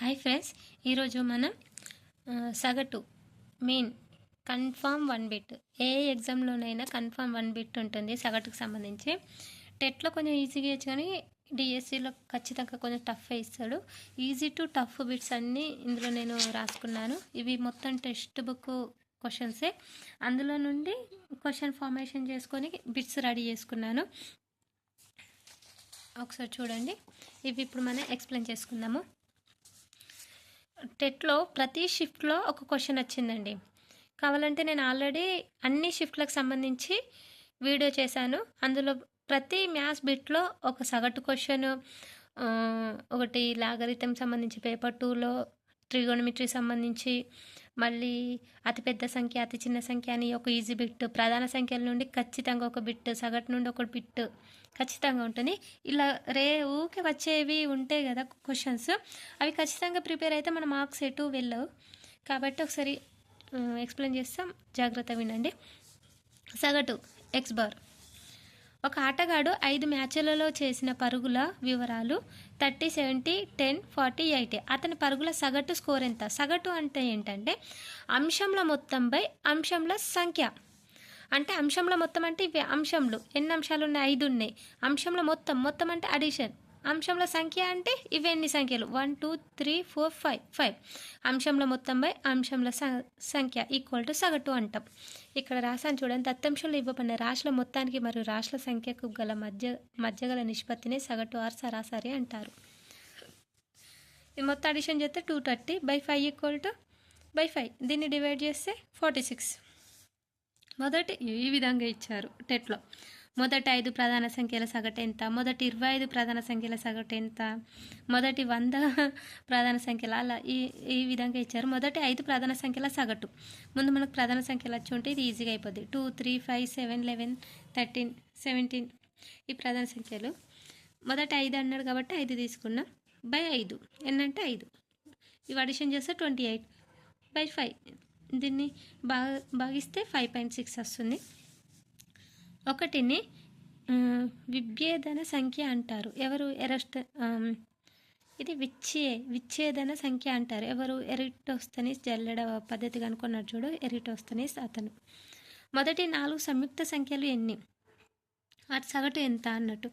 Hi friends ఈరోజు మనం సగటు మెయిన్ కన్ఫామ్ వన్ బిట్ ఏ ఎగ్జామ్లోనైనా కన్ఫామ్ వన్ బిట్ ఉంటుంది సగటుకు సంబంధించి. టెట్లో కొంచెం ఈజీగా ఇచ్చు కానీ డిఎస్సిలో ఖచ్చితంగా కొంచెం టఫ్ ఇస్తాడు. ఈజీ టు టఫ్ బిట్స్ అన్నీ ఇందులో నేను రాసుకున్నాను. ఇవి మొత్తం టెక్స్ట్ బుక్ క్వశ్చన్సే అందులో నుండి క్వశ్చన్ ఫార్మేషన్ చేసుకొని బిట్స్ రెడీ చేసుకున్నాను. ఒకసారి చూడండి. ఇవి ఇప్పుడు మనం ఎక్స్ప్లెయిన్ చేసుకుందాము. టెట్లో ప్రతి షిఫ్ట్లో ఒక క్వశ్చన్ వచ్చిందండి. కావాలంటే నేను ఆల్రెడీ అన్ని షిఫ్ట్లకు సంబంధించి వీడియో చేశాను. అందులో ప్రతి మ్యాథ్స్ బిట్లో ఒక సగటు క్వశ్చన్ ఒకటి లాగరితం సంబంధించి పేపర్ టూలో ట్రిగోనమిట్రీ సంబంధించి మళ్ళీ అతిపెద్ద సంఖ్య అతి చిన్న సంఖ్య అని ఒక ఈజీ బిట్ ప్రధాన సంఖ్యల నుండి ఖచ్చితంగా ఒక బిట్ సగటు నుండి ఒక బిట్ ఖచ్చితంగా ఉంటుంది. ఇలా రే ఊకే వచ్చేవి ఉంటాయి కదా క్వశ్చన్స్ అవి ఖచ్చితంగా ప్రిపేర్ అయితే మన మార్క్స్ ఎటు వెళ్ళవు. కాబట్టి ఒకసారి ఎక్స్ప్లెయిన్ చేస్తాం. జాగ్రత్త వినండి. సగటు ఎక్స్ బార్ ఒక ఆటగాడు ఐదు మ్యాచ్లలో చేసిన పరుగుల వివరాలు thirty seventy ten forty eighty. అతని పరుగుల సగటు స్కోర్ ఎంత? సగటు అంటే ఏంటంటే అంశంల మొత్తం బై అంశంల సంఖ్య. అంటే అంశంలో మొత్తం అంటే ఇవి అంశంలు. ఎన్ని అంశాలు ఉన్నాయి ఐదు ఉన్నాయి అంశంలో మొత్తం. మొత్తం అంటే అడిషన్ అంశంలో సంఖ్య అంటే ఇవి ఎన్ని సంఖ్యలు? One two three four five five అంశంలో మొత్తం బై అంశంల స- సంఖ్య ఈక్వల్ టు సగటు అంటాం. ఇక్కడ రాశాను చూడండి దత్తంశంలో ఇవ్వబడిన రాశుల మొత్తానికి మరియు రాశుల సంఖ్యకు గల మధ్య మధ్య గల నిష్పత్తిని సగటు ఆర్ సరాసరి అంటారు. ఇది మొత్తం అడిషన్ చేస్తే two thirty by five equal to by five దీన్ని డివైడ్ చేస్తే ఫార్టీ సిక్స్ మొదటి ఈ విధంగా ఇచ్చారు. టెట్లో. మొదటి ఐదు ప్రధాన సంఖ్యల సగటు ఎంత? మొదటి ఇరవై ఐదు ప్రధాన సంఖ్యల సగటు ఎంత? మొదటి వంద ప్రధాన సంఖ్యల అలా ఈ ఈ విధంగా ఇచ్చారు. మొదటి ఐదు ప్రధాన సంఖ్యల సగటు. ముందు మనకు ప్రధాన సంఖ్యలు వచ్చి ఉంటే ఇది ఈజీగా అయిపోద్ది. Two three five seven eleven thirteen seventeen ఈ ప్రధాన సంఖ్యలు. మొదటి ఐదు అన్నాడు కాబట్టి ఐదు తీసుకున్నాం బై ఐదు. ఎన్నంటే ఐదు. ఇవి అడిషన్ చేస్తే ట్వంటీ ఎయిట్ బై ఫైవ్ దీన్ని బా భాగిస్తే ఫైవ్ పాయింట్ సిక్స్ వస్తుంది. ఒకటిని విభేదన సంఖ్య అంటారు. ఎవరు ఎరస్ట్ ఇది విచ్చే విచ్ఛేదన సంఖ్య అంటారు. ఎవరు ఎరిటోస్తనిస్ జల్లెడ పద్ధతి కనుక్కున్నాడు చూడు ఎరిటోస్తనిస్ అతను. మొదటి నాలుగు సంయుక్త సంఖ్యలు ఎన్ని? వాటి సగటు ఎంత అన్నట్టు.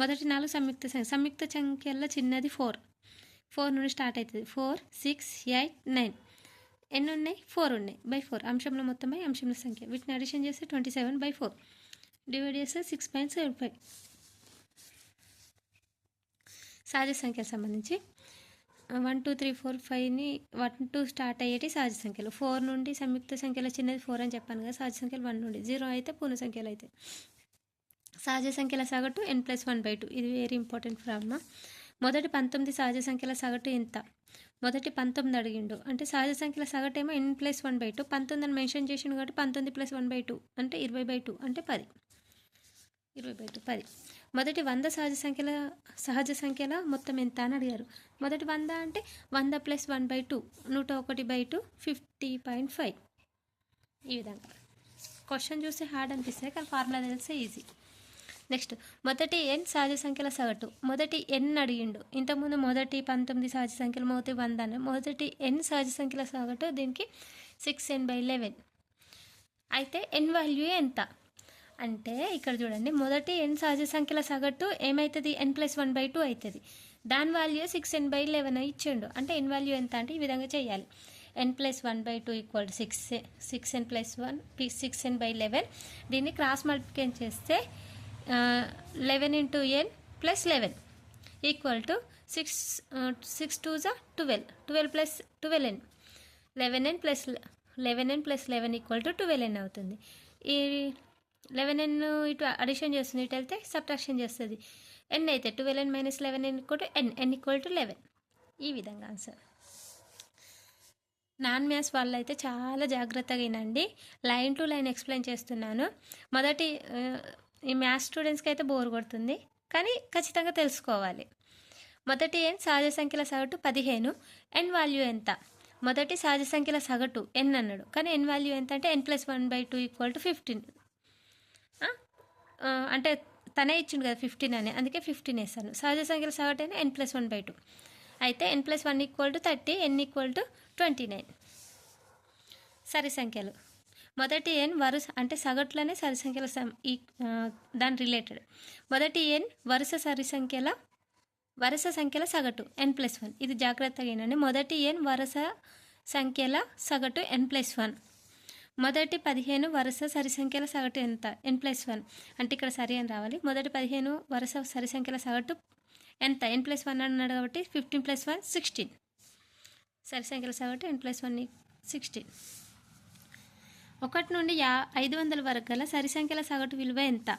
మొదటి నాలుగు సంయుక్త సంఖ్య సంయుక్త సంఖ్యల్లో చిన్నది ఫోర్. ఫోర్ నుండి స్టార్ట్ అవుతుంది. Four six eight nine. ఎన్ని ఉన్నాయి? ఫోర్ ఉన్నాయి. By four. అంశంలో మొత్తం బై అంశంలో సంఖ్య. వీటిని అడిషన్ చేస్తే twenty seven by four divide చేస్తే సిక్స్ పాయింట్ సెవెన్ ఫైవ్ సహజ సంఖ్యకు సంబంధించి వన్ టూ త్రీ ఫోర్ ఫైవ్ని వన్ టూ స్టార్ట్ అయ్యేటి సహజ సంఖ్యలు ఫోర్ నుండి సంయుక్త సంఖ్యలో చిన్నది ఫోర్ అని చెప్పాను కదా సహజ సంఖ్యలు వన్ నుండి జీరో అయితే పూర్ణ సంఖ్యలు అయితే సహజ సంఖ్యల సగటు n plus one by two ఇది వెరీ ఇంపార్టెంట్ ప్రాబ్లమ్ మొదటి పంతొమ్మిది సహజ సంఖ్యల సగటు ఎంత మొదటి పంతొమ్మిది అడిగిండు అంటే సహజ సంఖ్యల సగటు ఏమో n plus one by two పంతొమ్మిది అని మెన్షన్ చేసిండు కాబట్టి పంతొమ్మిది ప్లస్ వన్ బై టూ అంటే ఇరవై బై టూ అంటే పది ఇరవై బై టూ పది. మొదటి వంద సహజ సంఖ్యల సహజ సంఖ్యల మొత్తం ఎంత అని అడిగారు. మొదటి వంద అంటే వంద ప్లస్ వన్ బై టూ నూట ఒకటి by two fifty point five. ఈ విధంగా. క్వశ్చన్ చూస్తే హార్డ్ అనిపిస్తుంది కానీ ఫార్ములా తెలిస్తే ఈజీ. నెక్స్ట్ మొదటి ఎన్ సహజ సంఖ్యల సగటు. మొదటి ఎన్ అడిగిండు. ఇంతకుముందు మొదటి పంతొమ్మిది సహజ సంఖ్యలు మొదటి వంద అని మొదటి ఎన్ సహజ సంఖ్యల సగటు దీనికి సిక్స్ ఎన్ బై లెవెన్ అయితే ఎన్ వాల్యూ ఎంత? అంటే ఇక్కడ చూడండి మొదటి ఎన్ సహజ సంఖ్యల సగటు ఏమవుతుంది n plus one by two అవుతుంది దాని value six n by eleven ఇచ్చిండు. అంటే ఎన్ వాల్యూ ఎంత అంటే ఈ విధంగా చేయాలి. N plus one by two equal six six n plus one six n by eleven దీన్ని క్రాస్ మల్టిప్లికేషన్ చేస్తే eleven into n plus eleven equal to six six two జా twelve twelve plus twelve n eleven n plus eleven n plus eleven equal to twelve n అవుతుంది. ఈ eleven ఎన్ ఇటు addition చేస్తుంది ఇటు వెళ్తే subtraction చేస్తుంది. N అయితే twelve n minus eleven n equal to n n equal to eleven ఈ విధంగా ఆన్సర్ నాన్ మ్యాథ్స్ వాళ్ళు అయితే చాలా జాగ్రత్తగా వినండి. లైన్ టు లైన్ ఎక్స్ప్లెయిన్ చేస్తున్నాను. మొదటి ఈ మ్యాథ్స్ స్టూడెంట్స్కి అయితే బోర్ కొడుతుంది. కానీ ఖచ్చితంగా తెలుసుకోవాలి. మొదటి ఎన్ సహజ సంఖ్యల సగటు పదిహేను. ఎన్ వాల్యూ ఎంత? మొదటి సహజ సంఖ్యల సగటు ఎన్ అన్నాడు. కానీ ఎన్ వాల్యూ ఎంత అంటే n plus one by two equal to fifteen అంటే తనే ఇచ్చిండు కదా ఫిఫ్టీన్ అని. అందుకే ఫిఫ్టీన్ వేస్తాను. సహజ సంఖ్యల సగటు అయినా n plus one by two అయితే n plus one equal to thirty n equal to twenty nine సరి సంఖ్యలు. మొదటి ఎన్ వరుస అంటే సగటులోనే సరి సంఖ్యల సం ఈ దాని రిలేటెడ్ మొదటి ఎన్ వరుస సరి సంఖ్యల వరుస సంఖ్యల సగటు ఎన్ ప్లస్ వన్ ఇది జాగ్రత్తగా ఏంటంటే మొదటి ఎన్ వరుస సంఖ్యల సగటు ఎన్ ప్లస్ వన్ మొదటి పదిహేను వరుస సరి సంఖ్యల సగటు ఎంత? ఎన్ ప్లస్ వన్ అంటే ఇక్కడ సరి అని రావాలి? మొదటి పదిహేను వరుస సరి సంఖ్యల సగటు ఎంత? ఎన్ ప్లస్ వన్ అన్నాడు కాబట్టి ఫిఫ్టీన్ ప్లస్ వన్ సిక్స్టీన్ సరి సంఖ్యల సగటు ఎన్ ప్లస్ వన్ సిక్స్టీన్ ఒకటి నుండి యా ఐదు వందల వరకు గల సరి సంఖ్యల సగటు విలువ ఎంత?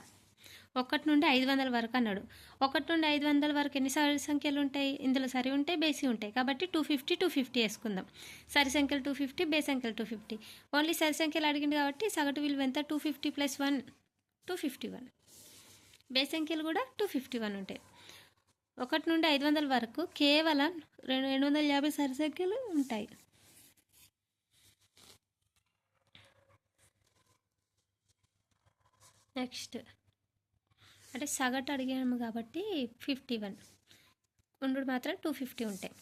ఒకటి నుండి ఐదు వందల వరకు అన్నాడు. ఒకటి నుండి ఐదు వందల వరకు ఎన్ని సరి సంఖ్యలు ఉంటాయి ఇందులో సరి ఉంటాయి బేసి ఉంటాయి. కాబట్టి టూ ఫిఫ్టీ టూ ఫిఫ్టీ వేసుకుందాం. సరి సంఖ్యలు టూ ఫిఫ్టీ బే సంఖ్యలు టూ ఫిఫ్టీ ఓన్లీ సరి సంఖ్యలు అడిగింది కాబట్టి సగటు విలువ ఎంత? Two fifty plus one two fifty one బే సంఖ్యలు కూడా టూ ఫిఫ్టీ వన్ ఉంటాయి. ఒకటి నుండి ఐదు వందల వరకు కేవలం రెండు రెండు వందల యాభై సరి సంఖ్యలు ఉంటాయి. నెక్స్ట్. అంటే సగటు అడిగాము కాబట్టి ఫిఫ్టీ వన్ ఉండు మాత్రం టూ ఫిఫ్టీ ఉంటాయి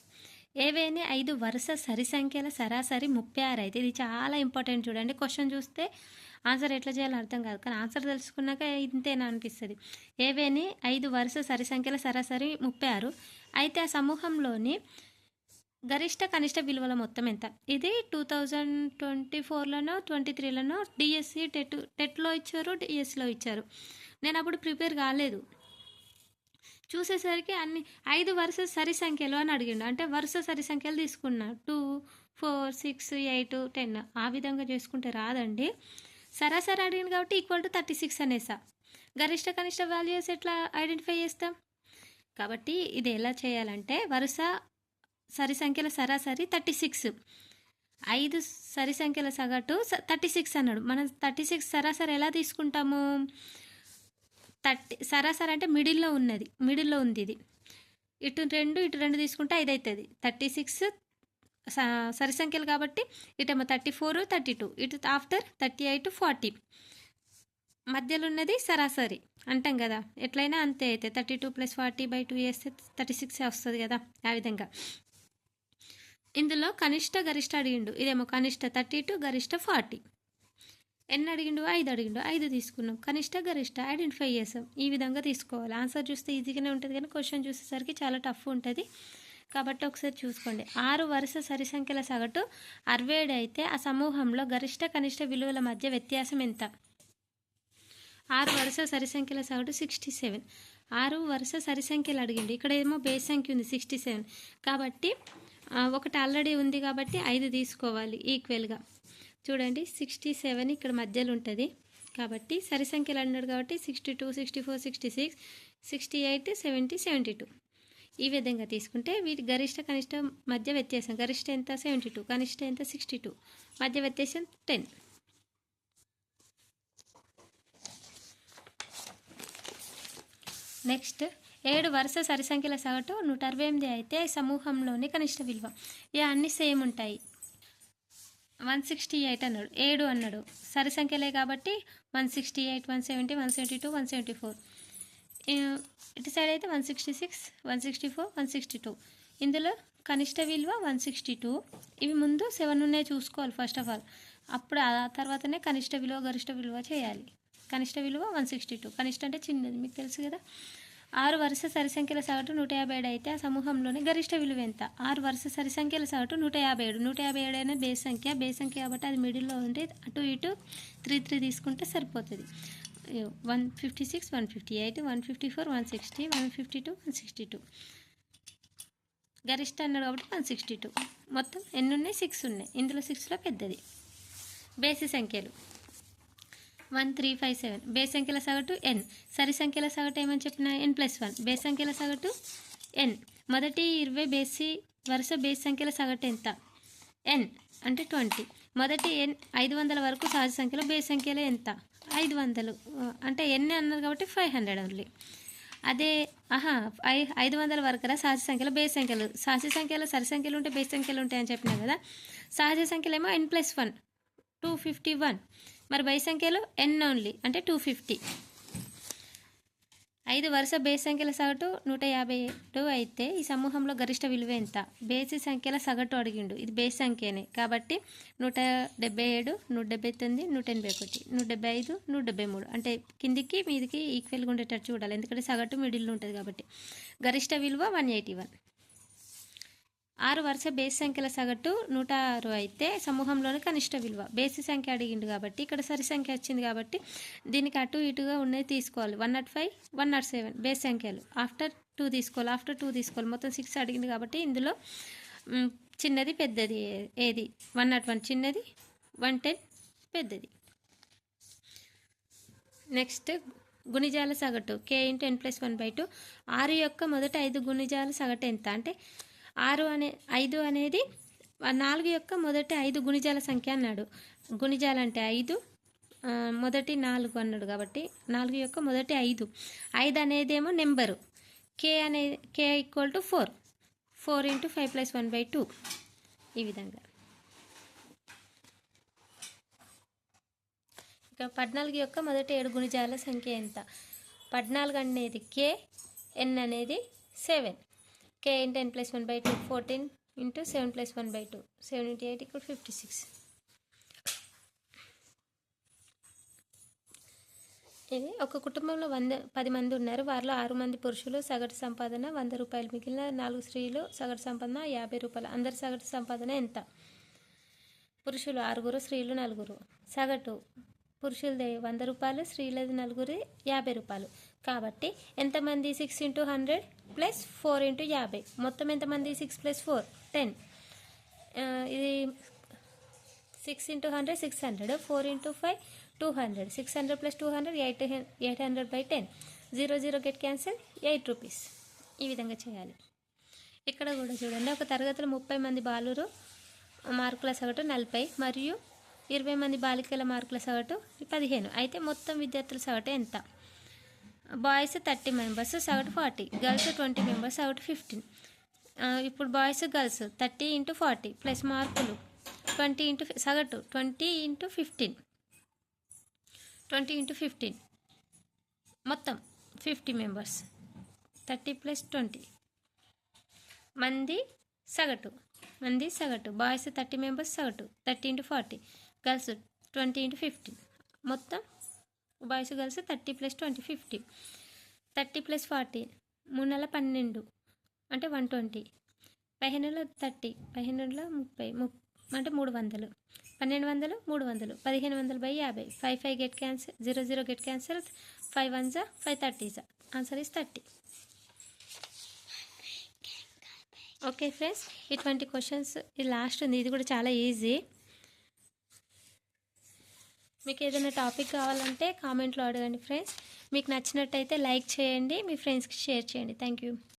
ఏవేని ఐదు వరుస సరి సంఖ్యల సరాసరి ముప్పై ఆరు అయితే ఇది చాలా ఇంపార్టెంట్ చూడండి. క్వశ్చన్ చూస్తే ఆన్సర్ ఎట్లా చేయాలో అర్థం కాదు. కానీ ఆన్సర్ తెలుసుకున్నాక ఇంతేనా అనిపిస్తుంది. ఏవేని ఐదు వరుస సరి సంఖ్యల సరాసరి ముప్పై ఆరు అయితే ఆ సమూహంలోని గరిష్ట కనిష్ట విలువల మొత్తం ఎంత? ఇది టూ థౌజండ్ ట్వంటీ ఫోర్లోనో ట్వంటీ త్రీలోనో డిఎస్సి టెట్ టెట్లో ఇచ్చారు డిఎస్సిలో ఇచ్చారు. నేను అప్పుడు ప్రిపేర్ కాలేదు. చూసేసరికి అన్ని ఐదు వరుస సరి సంఖ్యలు అని అడిగిండు. అంటే వరుస సరి సంఖ్యలు తీసుకున్నా. Two four six eight ten ఆ విధంగా చేసుకుంటే రాదండి. సరాసరి అడిగింది కాబట్టి ఈక్వల్ టు థర్టీ సిక్స్ అనేసా. గరిష్ట కనిష్ట వాల్యూస్ ఎట్లా ఐడెంటిఫై చేస్తాం? కాబట్టి ఇది ఎలా చేయాలంటే వరుస సరి సంఖ్యల సరాసరి థర్టీ సిక్స్. ఐదు సరి సంఖ్యల సగటు థర్టీ సిక్స్ అన్నాడు. మనం థర్టీ సిక్స్ సరాసరి ఎలా తీసుకుంటాము? థర్టీ సరాసరి అంటే మిడిల్లో ఉన్నది మిడిల్లో ఉంది ఇది. ఇటు రెండు ఇటు రెండు తీసుకుంటే ఐదు అవుతుంది థర్టీ సిక్స్ సరి సంఖ్యలు కాబట్టి ఇటేమో థర్టీ ఫోర్ థర్టీ టూ. ఇటు ఆఫ్టర్ థర్టీ ఎయిట్ ఫార్టీ. మధ్యలో ఉన్నది సరాసరి. అంటాం కదా ఎట్లయినా అంతే అయితే. Thirty two plus forty by two వేస్తే థర్టీ సిక్స్ వస్తుంది కదా ఆ విధంగా. ఇందులో కనిష్ట గరిష్ట అడిగిండు. ఇదేమో కనిష్ట థర్టీ టూ గరిష్ట ఫార్టీ ఎన్ని అడిగిండు? ఐదు అడిగిండు. ఐదు తీసుకున్నాం. కనిష్ట గరిష్ట ఐడెంటిఫై చేసాం. ఈ విధంగా తీసుకోవాలి. ఆన్సర్ చూస్తే ఈజీగానే ఉంటుంది కానీ క్వశ్చన్ చూసేసరికి చాలా టఫ్ ఉంటుంది. కాబట్టి ఒకసారి చూసుకోండి. ఆరు వరుస సరి సంఖ్యల సగటు అరవై ఏడు అయితే ఆ సమూహంలో గరిష్ట కనిష్ట విలువల మధ్య వ్యత్యాసం ఎంత? ఆరు వరుస సరి సంఖ్యల సగటు సిక్స్టీ సెవెన్ ఆరు వరుస సరి సంఖ్యలు అడిగిండు. ఇక్కడ ఏమో బేస్ సంఖ్య ఉంది సిక్స్టీ సెవెన్ కాబట్టి ఒకటి ఆల్రెడీ ఉంది కాబట్టి ఐదు తీసుకోవాలి ఈక్వల్గా చూడండి సిక్స్టీ సెవెన్ ఇక్కడ మధ్యలో ఉంటుంది. కాబట్టి సరి సంఖ్యలు అన్నాడు కాబట్టి sixty two sixty four sixty six sixty eight seventy seventy two ఈ విధంగా తీసుకుంటే వీటి గరిష్ట కనిష్ట మధ్య వ్యత్యాసం గరిష్ట ఎంత? సెవెంటీ టూ కనిష్ట ఎంత? సిక్స్టీ టూ మధ్య వ్యత్యాసం టెన్ నెక్స్ట్ ఏడు వరుస సరి సంఖ్యల సగటు నూట అరవై ఎనిమిది అయితే సమూహంలోని కనిష్ట విలువ. ఇక అన్నీ సేమ్ ఉంటాయి. వన్ సిక్స్టీ ఎయిట్ అన్నాడు. ఏడు అన్నాడు. సరి సంఖ్యలే కాబట్టి one sixty eight one seventy one seventy two one seventy four. ఇటు సైడ్ అయితే one sixty six one sixty four one sixty two. ఇందులో కనిష్ట విలువ వన్ సిక్స్టీ టూ. ఇవి ముందు సెవెన్ ఉన్నాయి చూసుకోవాలి ఫస్ట్ ఆఫ్ ఆల్. అప్పుడు ఆ తర్వాతనే కనిష్ట విలువ గరిష్ట విలువ చేయాలి. కనిష్ట విలువ వన్ సిక్స్టీ టూ. కనిష్ట అంటే చిన్నది మీకు తెలుసు కదా. ఆరు వరుస సరిసంఖ్యల సగటు నూట యాభై ఏడు అయితే ఆ సమూహంలోని గరిష్ట విలువ ఎంత? ఆరు వరుస సరిసంఖ్యల సగటు నూట యాభై ఏడు. నూట యాభై ఏడు అయినా బేస్ సంఖ్య బేస్ సంఖ్య కాబట్టి అది మిడిల్లో ఉంటే అటు ఇటు త్రీ త్రీ తీసుకుంటే సరిపోతుంది. One fifty six one fifty eight one fifty four one sixty one fifty two one sixty two. గరిష్ట అన్నాడు కాబట్టి వన్ సిక్స్టీ టూ. మొత్తం ఎన్ని ఉన్నాయి? సిక్స్ ఉన్నాయి. ఇందులో సిక్స్లో పెద్దది. బేసి సంఖ్యలు. One three five seven. Base సంఖ్యల సగటు ఎన్. సరి సంఖ్యల సగటు ఏమని చెప్పిన ఎన్ ప్లస్ వన్. బేస్ సంఖ్యల సగటు ఎన్. మొదటి ఇరవై బేసి వరుస బేస్ సంఖ్యల సగటు ఎంత? ఎన్. అంటే ట్వంటీ. మొదటి ఎన్ ఐదు వందల వరకు సహజ సంఖ్యలో బేస్ సంఖ్యలు ఎంత? ఐదు వందలు. అంటే ఎన్ని అన్నారు కాబట్టి ఫైవ్ హండ్రెడ్ ఓన్లీ. అదే ఆహా ఐ ఐదు వందల వరకు సహజ సంఖ్యలో బేస్ సంఖ్యలు. సహజ సంఖ్యలో సరి సంఖ్యలు ఉంటే బేస్ సంఖ్యలు ఉంటాయని చెప్పినా కదా సహజ సంఖ్యలు ఏమో n plus one. Two fifty one. మరి బై సంఖ్యలో ఎన్ ఓన్లీ అంటే టూ ఫిఫ్టీ ఐదు వరుస బేస్ సంఖ్యల సగటు నూట యాభై ఏడు అయితే ఈ సమూహంలో గరిష్ట విలువ ఎంత? బేసి సంఖ్యల సగటు అడిగిండు. ఇది బేస్ సంఖ్యనే. కాబట్టి నూట డెబ్బై ఏడు నూట డెబ్బై తొమ్మిది నూట ఎనభై ఒకటి నూట డెబ్బై ఐదు నూట డెబ్బై మూడు. అంటే కిందికి మీదికి ఈక్వల్గా ఉండేటట్టు చూడాలి. ఎందుకంటే సగటు మిడిల్లో ఉంటుంది కాబట్టి. గరిష్ట విలువ వన్ ఎయిటీ వన్ ఆరు వరుస బేస్ సంఖ్యల సగటు నూట ఆరు అయితే సమూహంలోని కనిష్ట విలువ. బేసి సంఖ్య అడిగిండు కాబట్టి ఇక్కడ సరి సంఖ్య వచ్చింది కాబట్టి దీనికి అటు ఇటుగా ఉన్నది తీసుకోవాలి. One not five one not seven base సంఖ్యలు. ఆఫ్టర్ టూ తీసుకోవాలి. ఆఫ్టర్ టూ తీసుకోవాలి. మొత్తం సిక్స్ అడిగింది కాబట్టి ఇందులో చిన్నది పెద్దది ఏది? వన్ నాట్ వన్ చిన్నది వన్ టెన్ పెద్దది. నెక్స్ట్ గుణిజాల సగటు. K into n plus one by two. ఆరు యొక్క మొదటి ఐదు గుణిజాల సగటు ఎంత? అంటే ఆరు అనే ఐదు అనేది నాలుగు యొక్క మొదటి ఐదు గుణిజాల సంఖ్య అన్నాడు. గుణిజాలు అంటే ఐదు మొదటి నాలుగు అన్నాడు కాబట్టి నాలుగు యొక్క మొదటి ఐదు. ఐదు అనేదేమో నెంబరు. కే అనే K equal to four. Four into five plus one by two. ఈ విధంగా. ఇక పద్నాలుగు యొక్క మొదటి ఏడు గుణిజాల సంఖ్య ఎంత? పద్నాలుగు అనేది కే ఎన్ అనేది seven. K into ten plus one by two fourteen into seven plus one by two. Seven into eight ఇక్కడ ఫిఫ్టీ సిక్స్. ఇది ఒక కుటుంబంలో వంద పది మంది ఉన్నారు. వారిలో ఆరు మంది పురుషులు. సగటు సంపాదన వంద రూపాయలు మిగిలిన నాలుగు స్త్రీలు. సగటు సంపాదన యాభై రూపాయలు. అందరి సగటు సంపాదన ఎంత? పురుషులు ఆరుగురు స్త్రీలు నలుగురు. సగటు పురుషులది వంద రూపాయలు స్త్రీలది నలుగురి యాభై రూపాయలు. కాబట్టి ఎంతమంది? Six into hundred? Plus four into యాభై. మొత్తం ఎంతమంది? Six plus four ten. ఇది six into hundred six hundred. Four into five two hundred. Six hundred plus two hundred eight eight hundred by ten. Zero zero get cancel eight rupees. ఈ విధంగా చేయాలి. ఇక్కడ కూడా చూడండి ఒక తరగతిలో ముప్పై మంది బాలురు మార్కుల సగటు నలభై మరియు ఇరవై మంది బాలికల మార్కుల సగటు పదిహేను. అయితే మొత్తం విద్యార్థుల సగటు ఎంత? బాయ్స్ థర్టీ మెంబర్స్ సగటు ఫార్టీ. గర్ల్స్ ట్వంటీ మెంబర్స్ సగటు ఫిఫ్టీన్. ఇప్పుడు boys girls thirty into forty plus మార్కులు ట్వంటీ ఇంటూ సగటు twenty into fifteen. Twenty into fifteen. మొత్తం fifty members. Thirty plus twenty. మంది సగటు. మంది సగటు. బాయ్స్ థర్టీ మెంబర్స్ సగటు. Thirty into forty. Girls twenty into fifteen. మొత్తం boys girls thirty plus twenty fifty. Thirty plus forty మూడు నెలల పన్నెండు. అంటే వన్ ట్వంటీ. పదిహేను నెలల థర్టీ పదిహేను నెలల ముప్పై ము అంటే మూడు వందలు. పన్నెండు వందలు మూడు వందలు. పదిహేను వందలు బై యాభై. Five five get cancer zero zero get cancel five one జా ఫైవ్ థర్టీ జా. Answer is thirty. Okay friends ఇటువంటి క్వశ్చన్స్ ఇది లాస్ట్ ఉంది. ఇది కూడా చాలా ఈజీ. మీకు ఏదైనా టాపిక్ కావాలంటే కామెంట్లో అడగండి ఫ్రెండ్స్. మీకు నచ్చినట్టయితే లైక్ చేయండి మీ ఫ్రెండ్స్కి షేర్ చేయండి. Thank you.